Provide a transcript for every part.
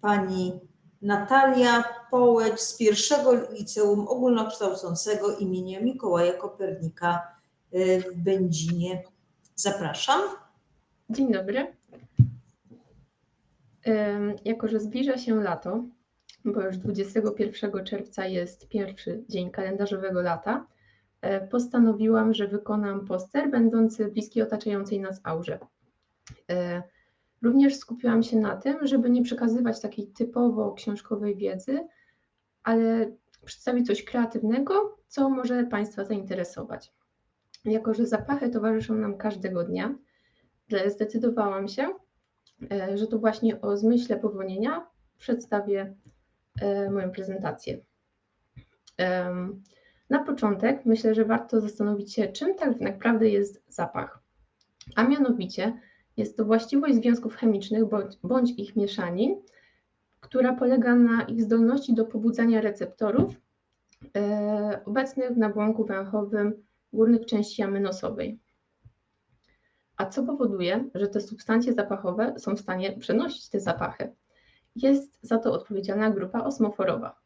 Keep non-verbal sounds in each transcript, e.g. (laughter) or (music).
pani Natalia Połeć z pierwszego liceum ogólnokształcącego imienia Mikołaja Kopernika y, w Będzinie. Zapraszam. Dzień dobry. Jako, że zbliża się lato, bo już 21 czerwca jest pierwszy dzień kalendarzowego lata, e, postanowiłam, że wykonam poster będący bliski otaczającej nas aurze. E, Również skupiłam się na tym, żeby nie przekazywać takiej typowo książkowej wiedzy, ale przedstawić coś kreatywnego, co może Państwa zainteresować. Jako, że zapachy towarzyszą nam każdego dnia, że zdecydowałam się, e, że to właśnie o zmyśle powonienia przedstawię e, moją prezentację. Na początek myślę, że warto zastanowić się, czym tak naprawdę jest zapach. A mianowicie jest to właściwość związków chemicznych bądź, bądź ich mieszanin, która polega na ich zdolności do pobudzania receptorów e, obecnych w nabłonku węchowym górnych części jamy nosowej. A co powoduje, że te substancje zapachowe są w stanie przenosić te zapachy? Jest za to odpowiedzialna grupa osmoforowa.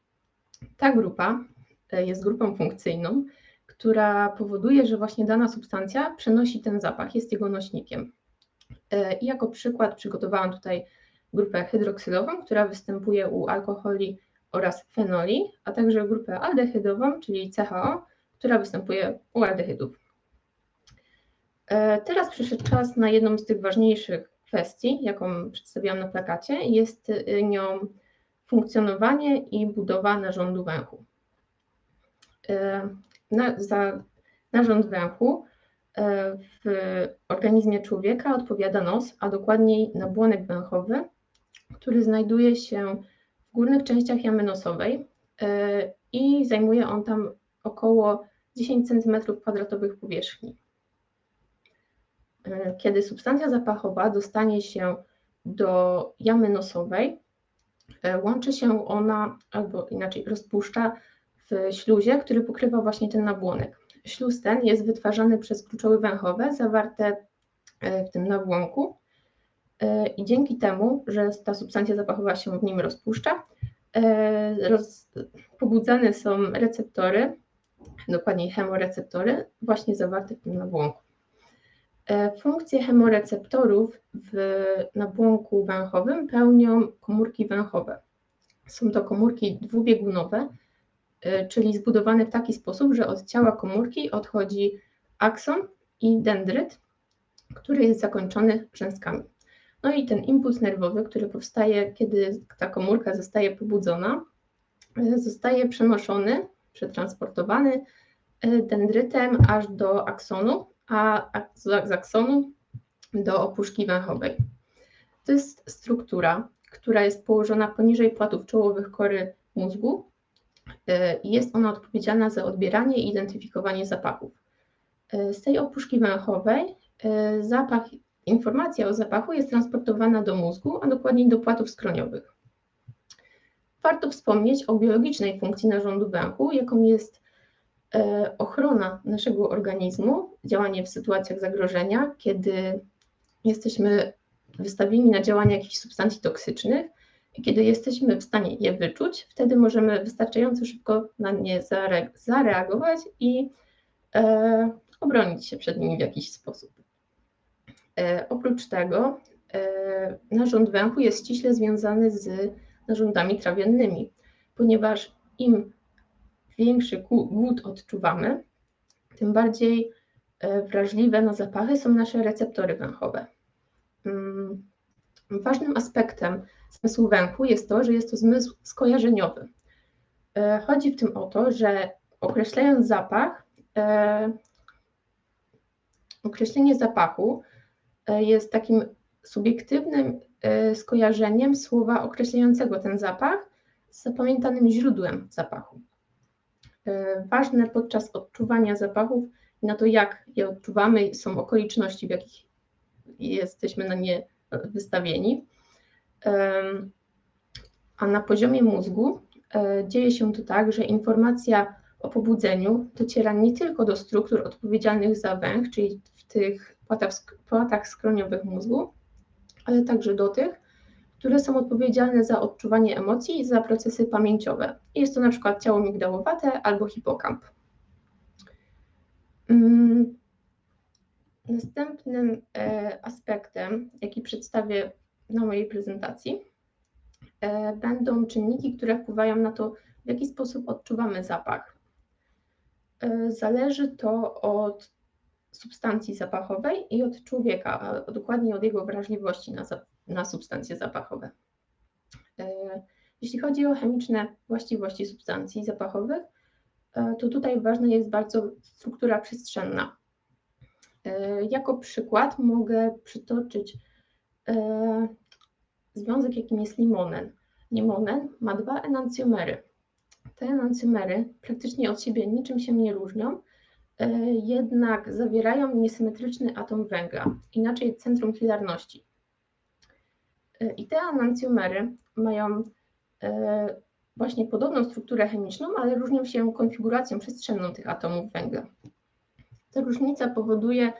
Ta grupa e, jest grupą funkcyjną, która powoduje, że właśnie dana substancja przenosi ten zapach, jest jego nośnikiem. E, I jako przykład przygotowałam tutaj grupę hydroksylową, która występuje u alkoholi oraz fenoli, a także grupę aldehydową, czyli CHO, która występuje u aldehydów. E, Teraz przyszedł czas na jedną z tych ważniejszych kwestii, jaką przedstawiłam na plakacie. Jest y, nią funkcjonowanie i budowa narządu węchu. E, Na, za narząd węchu e, w organizmie człowieka odpowiada nos, a dokładniej nabłonek węchowy, który znajduje się w górnych częściach jamy nosowej e, i zajmuje on tam około 10 cm2 powierzchni. E, Kiedy substancja zapachowa dostanie się do jamy nosowej, e, łączy się ona, albo inaczej rozpuszcza w śluzie, który pokrywa właśnie ten nabłonek. Śluz ten jest wytwarzany przez kluczoły węchowe zawarte e, w tym nabłonku e, i dzięki temu, że ta substancja zapachowa się w nim rozpuszcza, e, roz, pobudzane są receptory, dokładniej chemoreceptory, właśnie zawarte w tym nabłonku. Funkcje chemoreceptorów w nabłonku węchowym pełnią komórki węchowe. Są to komórki dwubiegunowe, czyli zbudowane w taki sposób, że od ciała komórki odchodzi akson i dendryt, który jest zakończony rzęskami. No i ten impuls nerwowy, który powstaje, kiedy ta komórka zostaje pobudzona, zostaje przenoszony, przetransportowany e, dendrytem aż do aksonu, a z aksonu do opuszki węchowej. To jest struktura, która jest położona poniżej płatów czołowych kory mózgu jest ona odpowiedzialna za odbieranie i identyfikowanie zapachów. E, Z tej opuszki węchowej e, zapach, informacja o zapachu jest transportowana do mózgu, a dokładniej do płatów skroniowych. Warto wspomnieć o biologicznej funkcji narządu węchu, jaką jest e, ochrona naszego organizmu, działanie w sytuacjach zagrożenia, kiedy jesteśmy wystawieni na działanie jakichś substancji toksycznych kiedy jesteśmy w stanie je wyczuć, wtedy możemy wystarczająco szybko na nie zare- zareagować i e, obronić się przed nimi w jakiś sposób. E, oprócz tego e, narząd węchu jest ściśle związany z narządami trawiennymi, ponieważ im większy głód odczuwamy, tym bardziej e, wrażliwe na zapachy są nasze receptory węchowe. Mm, Ważnym aspektem zmysłu węchu jest to, że jest to zmysł skojarzeniowy. E, Chodzi w tym o to, że określając zapach, e, określenie zapachu e, jest takim subiektywnym skojarzeniem słowa określającego ten zapach z zapamiętanym źródłem zapachu. Ważne podczas odczuwania zapachów i na to, jak je odczuwamy, są okoliczności, w jakich jesteśmy na nie wystawieni. A na poziomie mózgu e, dzieje się to tak, że informacja o pobudzeniu dociera nie tylko do struktur odpowiedzialnych za węch, czyli w tych płatach skroniowych mózgu, ale także do tych, które są odpowiedzialne za odczuwanie emocji i za procesy pamięciowe. Jest to na przykład ciało migdałowate albo hipokamp. Mm, Następnym e, aspektem, jaki przedstawię na mojej prezentacji, e, będą czynniki, które wpływają na to, w jaki sposób odczuwamy zapach. E, Zależy to od substancji zapachowej i od człowieka, a dokładnie od jego wrażliwości na, na substancje zapachowe. E, Jeśli chodzi o chemiczne właściwości substancji zapachowych, to tutaj ważna jest bardzo struktura przestrzenna. Jako przykład mogę przytoczyć związek, jakim jest limonen. Limonen ma dwa enancjomery. Te enancjomery praktycznie od siebie niczym się nie różnią, e, jednak zawierają niesymetryczny atom węgla, inaczej centrum filarności. E, I te enancjomery mają e, właśnie podobną strukturę chemiczną, ale różnią się konfiguracją przestrzenną tych atomów węgla. Ta różnica powoduje,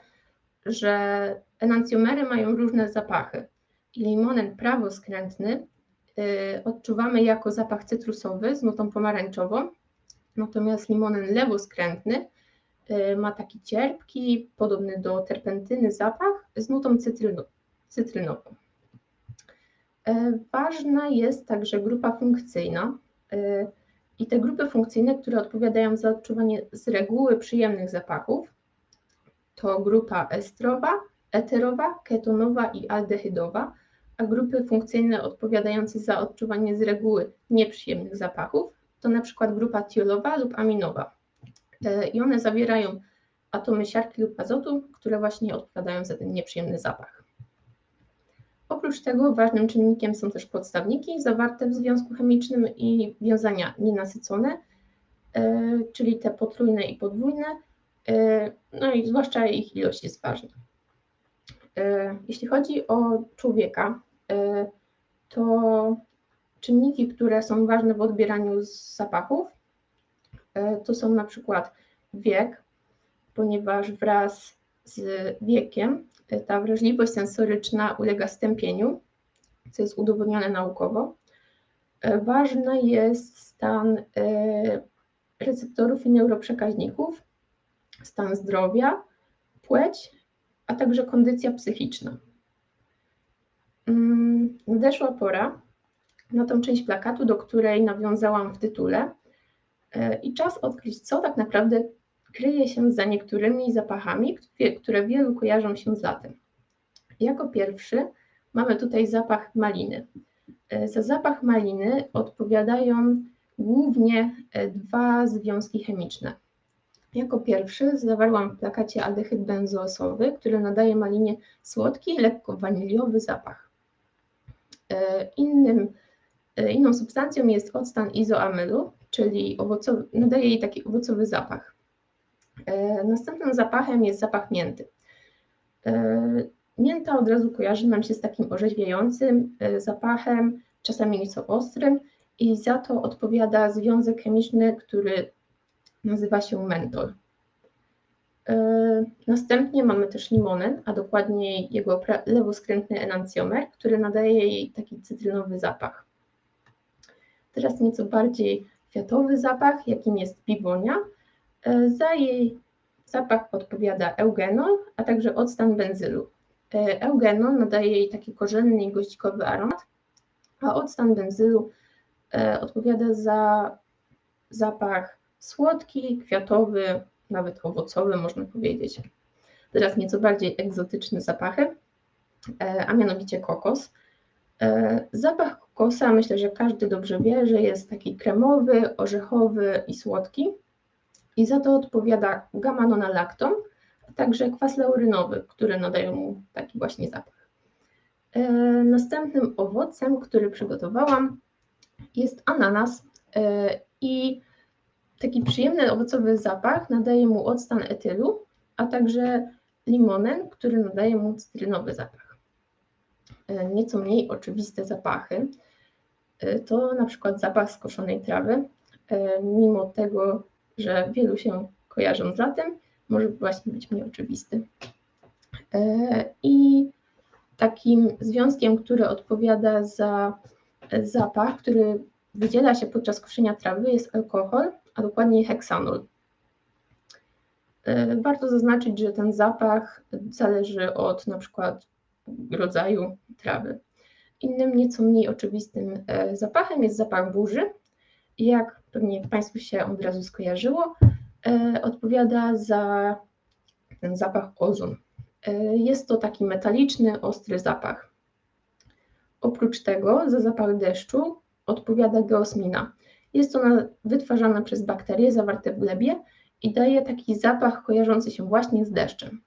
że enancjomery mają różne zapachy. I limonen prawoskrętny y, odczuwamy jako zapach cytrusowy z nutą pomarańczową, natomiast limonen lewoskrętny y, ma taki cierpki, podobny do terpentyny zapach z nutą cytrynową. E, Ważna jest także grupa funkcyjna y, i te grupy funkcyjne, które odpowiadają za odczuwanie z reguły przyjemnych zapachów, to grupa estrowa, eterowa, ketonowa i aldehydowa, a grupy funkcyjne odpowiadające za odczuwanie z reguły nieprzyjemnych zapachów to przykład grupa tiolowa lub aminowa. E, I one zawierają atomy siarki lub azotu, które właśnie odpowiadają za ten nieprzyjemny zapach. Oprócz tego ważnym czynnikiem są też podstawniki zawarte w związku chemicznym i wiązania nienasycone, e, czyli te potrójne i podwójne, e, no i zwłaszcza ich ilość jest ważna. E, Jeśli chodzi o człowieka, e, to czynniki, które są ważne w odbieraniu zapachów, e, to są na przykład wiek, ponieważ wraz z wiekiem ta wrażliwość sensoryczna ulega stępieniu, co jest udowodnione naukowo. Ważny jest stan receptorów i neuroprzekaźników, stan zdrowia, płeć, a także kondycja psychiczna. Mm, Nadeszła pora na tą część plakatu, do której nawiązałam w tytule e, i czas odkryć, co tak naprawdę kryje się za niektórymi zapachami, które- wielu kojarzą się z latem. Jako pierwszy mamy tutaj zapach maliny. E, Za zapach maliny odpowiadają głównie e, dwa związki chemiczne. Jako pierwszy zawarłam w plakacie aldehyd benzoosowy, który nadaje malinie słodki, lekko waniliowy zapach. E, Innym, e, inną substancją jest octan izoamylu, czyli owocowy, nadaje jej taki owocowy zapach. E, Następnym zapachem jest zapach mięty. Mięta od razu kojarzy nam się z takim orzeźwiającym zapachem, czasami nieco ostrym i za to odpowiada związek chemiczny, który nazywa się mentol. E, Następnie mamy też limonen, a dokładniej jego lewoskrętny enancjomer, który nadaje jej taki cytrynowy zapach. Teraz nieco bardziej kwiatowy zapach, jakim jest piwonia. E, Za jej zapach odpowiada eugenol, a także octan benzylu. E, Eugenol nadaje jej taki korzenny i goździkowy aromat, a octan benzylu odpowiada za zapach słodki, kwiatowy, nawet owocowy, można powiedzieć. Teraz nieco bardziej egzotyczne zapachy, e, a mianowicie kokos. E, Zapach kokosa myślę, że każdy dobrze wie, że jest taki kremowy, orzechowy i słodki. I za to odpowiada gamma-nonalakton, a także kwas laurynowy, które nadają mu taki właśnie zapach. E, Następnym owocem, który przygotowałam, jest ananas i taki przyjemny owocowy zapach nadaje mu octan etylu, a także limonen, który nadaje mu cytrynowy zapach. E, Nieco mniej oczywiste zapachy e, to na przykład zapach skoszonej trawy, e, mimo tego, że wielu się kojarzą z latem, może właśnie być mniej oczywisty. I takim związkiem, który odpowiada za zapach, który wydziela się podczas koszenia trawy, jest alkohol, a dokładniej heksanol. E, warto zaznaczyć, że ten zapach zależy od na przykład rodzaju trawy. Innym, nieco mniej oczywistym e, zapachem jest zapach burzy. Jak pewnie Państwu się od razu skojarzyło, e, odpowiada za ten zapach ozon. Jest to taki metaliczny, ostry zapach. Oprócz tego za zapach deszczu odpowiada geosmina. Jest ona wytwarzana przez bakterie zawarte w glebie i daje taki zapach kojarzący się właśnie z deszczem.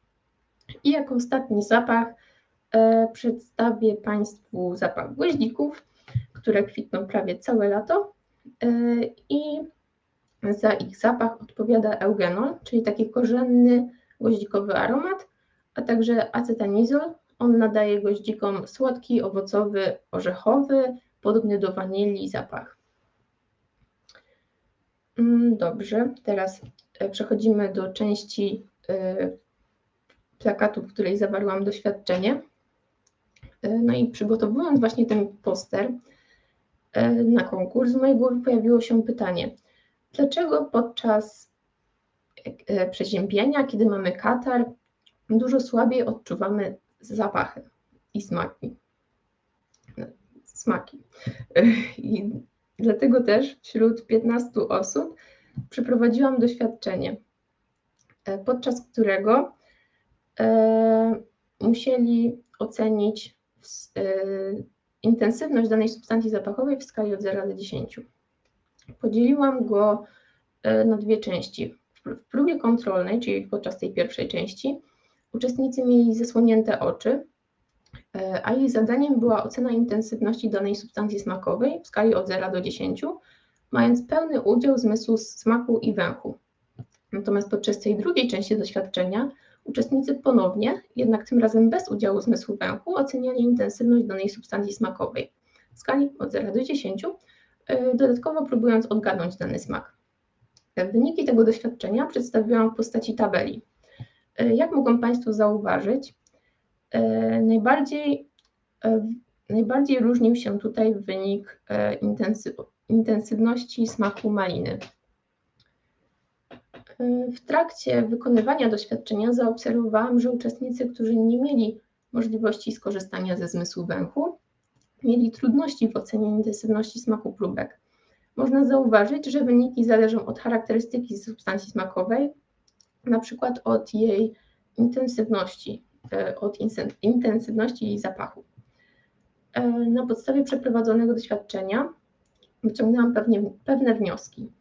I jako ostatni zapach e, przedstawię Państwu zapach gwoździków, które kwitną prawie całe lato e, i za ich zapach odpowiada eugenol, czyli taki korzenny goździkowy aromat, a także acetanizol. On nadaje goździkom słodki, owocowy, orzechowy, podobny do wanilii zapach. Mm, dobrze, teraz e, przechodzimy do części e, plakatu, w której zawarłam doświadczenie. E, no i przygotowując właśnie ten poster na konkurs, w mojej głowie pojawiło się pytanie, dlaczego podczas przeziębienia, kiedy mamy katar, dużo słabiej odczuwamy zapachy i smaki. Smaki. (laughs) I dlatego też wśród 15 osób przeprowadziłam doświadczenie, e, podczas którego e, musieli ocenić e, intensywność danej substancji zapachowej w skali od 0 do 10. Podzieliłam go na dwie części. W próbie kontrolnej, czyli podczas tej pierwszej części, uczestnicy mieli zasłonięte oczy, a jej zadaniem była ocena intensywności danej substancji smakowej w skali od 0 do 10, mając pełny udział zmysłu smaku i węchu. Natomiast podczas tej drugiej części doświadczenia uczestnicy ponownie, jednak tym razem bez udziału zmysłu węchu, oceniali intensywność danej substancji smakowej w skali od 0 do 10, y, dodatkowo próbując odgadnąć dany smak. Wyniki tego doświadczenia przedstawiłam w postaci tabeli. Jak mogą Państwo zauważyć, najbardziej, najbardziej różnił się tutaj wynik intensywności intensywności smaku maliny. W trakcie wykonywania doświadczenia zaobserwowałam, że uczestnicy, którzy nie mieli możliwości skorzystania ze zmysłu węchu, mieli trudności w ocenie intensywności smaku próbek. Można zauważyć, że wyniki zależą od charakterystyki substancji smakowej, na przykład od jej intensywności, e, od intensywności jej zapachu. E, na podstawie przeprowadzonego doświadczenia wyciągnęłam pewnie, pewne wnioski.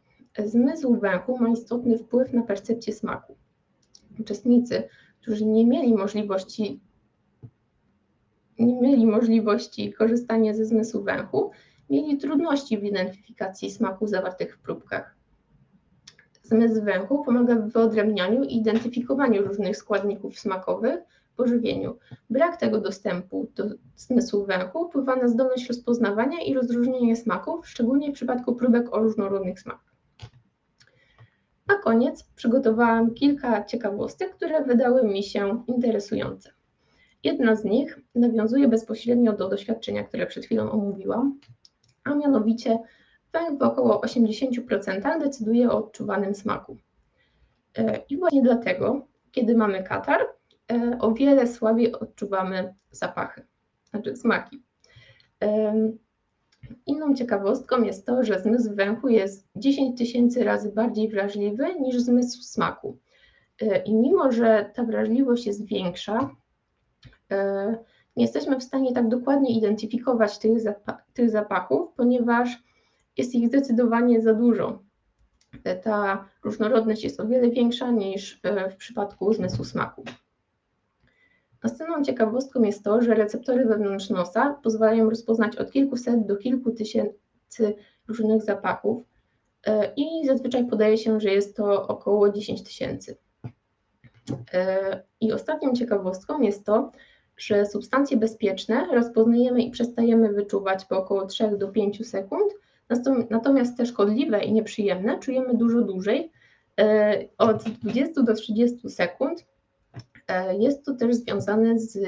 Zmysł węchu ma istotny wpływ na percepcję smaku. Uczestnicy, którzy nie mieli możliwości nie mieli możliwości korzystania ze zmysłu węchu, mieli trudności w identyfikacji smaków zawartych w próbkach. Zmysł węchu pomaga w wyodrębnianiu i identyfikowaniu różnych składników smakowych pożywieniu. Brak tego dostępu do zmysłu węchu wpływa na zdolność rozpoznawania i rozróżnienia smaków, szczególnie w przypadku próbek o różnorodnych smakach. Na koniec przygotowałam kilka ciekawostek, które wydały mi się interesujące. Jedna z nich nawiązuje bezpośrednio do doświadczenia, które przed chwilą omówiłam, a mianowicie węch w około 80% decyduje o odczuwanym smaku. E, I właśnie dlatego, kiedy mamy katar, o wiele słabiej odczuwamy zapachy, znaczy smaki. Inną ciekawostką jest to, że zmysł węchu jest 10 tysięcy razy bardziej wrażliwy niż zmysł smaku. E, I mimo, że ta wrażliwość jest większa, e, nie jesteśmy w stanie tak dokładnie identyfikować tych, tych zapachów, ponieważ jest ich zdecydowanie za dużo. Ta różnorodność jest o wiele większa niż w przypadku zmysłu smaku. Następną ciekawostką jest to, że receptory wewnątrz nosa pozwalają rozpoznać od kilkuset do kilku tysięcy różnych zapachów e, i zazwyczaj podaje się, że jest to około 10 tysięcy. E, I ostatnią ciekawostką jest to, że substancje bezpieczne rozpoznajemy i przestajemy wyczuwać po około 3 do 5 sekund, natomiast te szkodliwe i nieprzyjemne czujemy dużo dłużej, e, od 20 do 30 sekund, jest to też związane z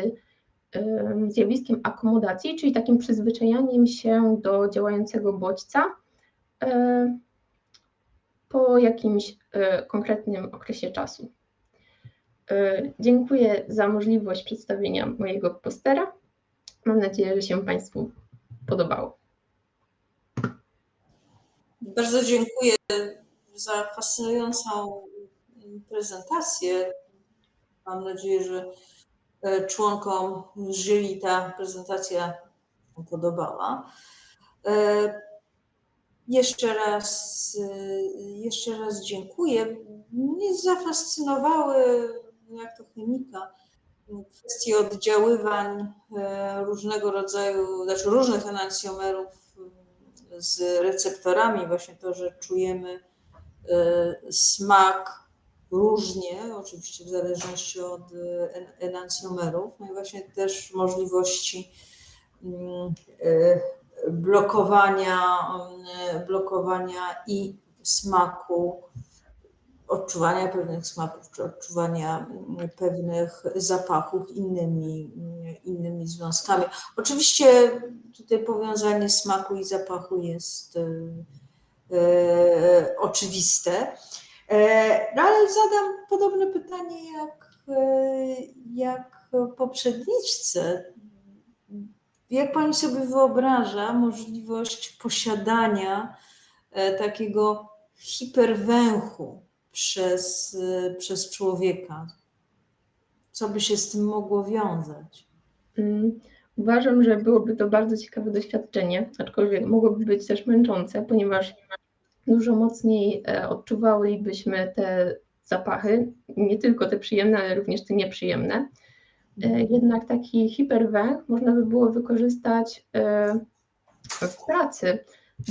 em, zjawiskiem akomodacji, czyli takim przyzwyczajaniem się do działającego bodźca e, po jakimś e, konkretnym okresie czasu. E, Dziękuję za możliwość przedstawienia mojego postera. Mam nadzieję, że się Państwu podobało. Bardzo dziękuję za fascynującą prezentację. Mam nadzieję, że e, członkom jury ta prezentacja podobała. E, Jeszcze raz, e, jeszcze raz dziękuję. Mnie zafascynowały, jak to chemika, kwestie oddziaływań różnego rodzaju, znaczy różnych enantiomerów e, z receptorami, właśnie to, że czujemy smak różnie, oczywiście w zależności od en- enancjomerów, no i właśnie też możliwości mm, e, blokowania, mm, blokowania i smaku, odczuwania pewnych smaków, czy odczuwania mm, pewnych zapachów innymi, mm, innymi związkami. Oczywiście tutaj powiązanie smaku i zapachu jest e, oczywiste. E, No ale zadam podobne pytanie jak, e, jak poprzedniczce. Jak pani sobie wyobraża możliwość posiadania e, takiego hiperwęchu przez, przez człowieka? Co by się z tym mogło wiązać? Mm, Uważam, że byłoby to bardzo ciekawe doświadczenie, aczkolwiek mogłoby być też męczące, ponieważ dużo mocniej e, odczuwalibyśmy te zapachy, nie tylko te przyjemne, ale również te nieprzyjemne. E, Jednak taki hiperwęch można by było wykorzystać e, w pracy,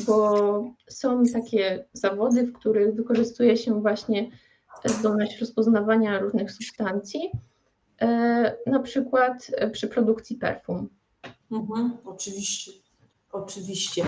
bo są takie zawody, w których wykorzystuje się właśnie zdolność rozpoznawania różnych substancji, na przykład przy produkcji perfum. Mhm, oczywiście, oczywiście.